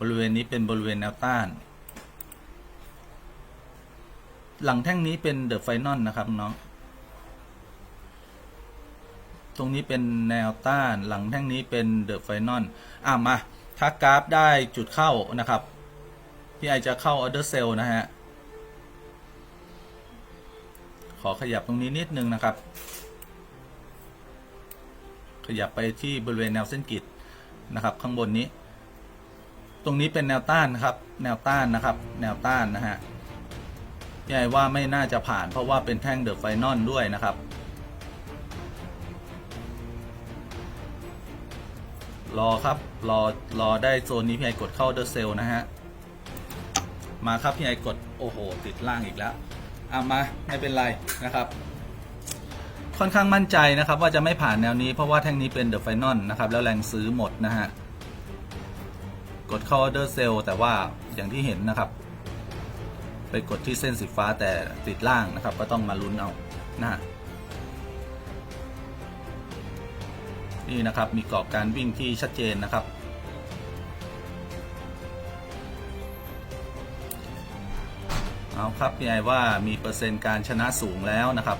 บริเวณนี้เป็นบริเวณแนวต้าน หลังแท่งนี้เป็นเดอะไฟนอลนะครับน้อง ตรงนี้เป็นแนวต้าน หลังแท่งนี้เป็นเดอะไฟนอลอะมาถ้ากราฟได้จุดเข้านะครับ พี่ไอจะเข้าออเดอร์เซลนะฮะ ขอขยับตรงนี้นิดนึงนะครับ ขยับไปที่บริเวณแนวเส้นกริดนะครับ ข้างบนนี้ ตรงนี้เป็นแนวต้านนะครับ แนวต้านนะครับ แนวต้านนะฮะพี่ไอว่าไม่น่าจะผ่านเพราะว่าเป็นแท่งเดอะไฟนอลด้วยนะครับ รอครับ รอ รอได้โซนนี้พี่ไอกดเข้าเดอะเซลนะฮะ มาครับพี่ไอกด โอ้โห ติดล่างอีกแล้วเอามา ไม่เป็นไรนะครับค่อนข้างมั่นใจนะครับว่าจะไม่ผ่านแนวนี้เพราะว่าแท่งนี้เป็นเดอะไฟนอลนะครับแล้วแรงซื้อหมดนะฮะ กดเข้าออเดอร์เซลแต่ว่าอย่างที่เห็นนะครับ ไปกดที่เส้นสีฟ้าแต่ติดล่างนะครับ ก็ต้องมาลุ้นเอานะฮะนี่นะครับมีกรอบการวิ่งที่ชัดเจนนะครับ เอาครับพี่ไอว่ามีเปอร์เซ็นต์การชนะสูงแล้วนะครับ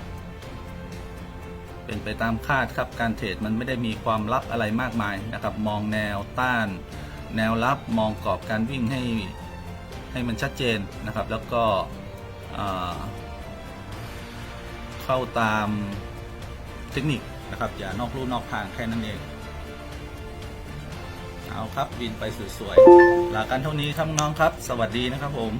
เป็นไปตามคาดครับการเทรดมันไม่ได้มีความลับอะไรมากมายนะครับ มองแนวต้าน แนวรับมองกรอบการวิ่งให้ให้มันชัดเจนนะครับ แล้วก็เข้าตามเทคนิคนะครับ อย่านอกลู่นอกทางแค่นั้นเอง เอาครับบินไปสวยๆลากันเท่านี้ครับน้องครับ สวัสดีนะครับผม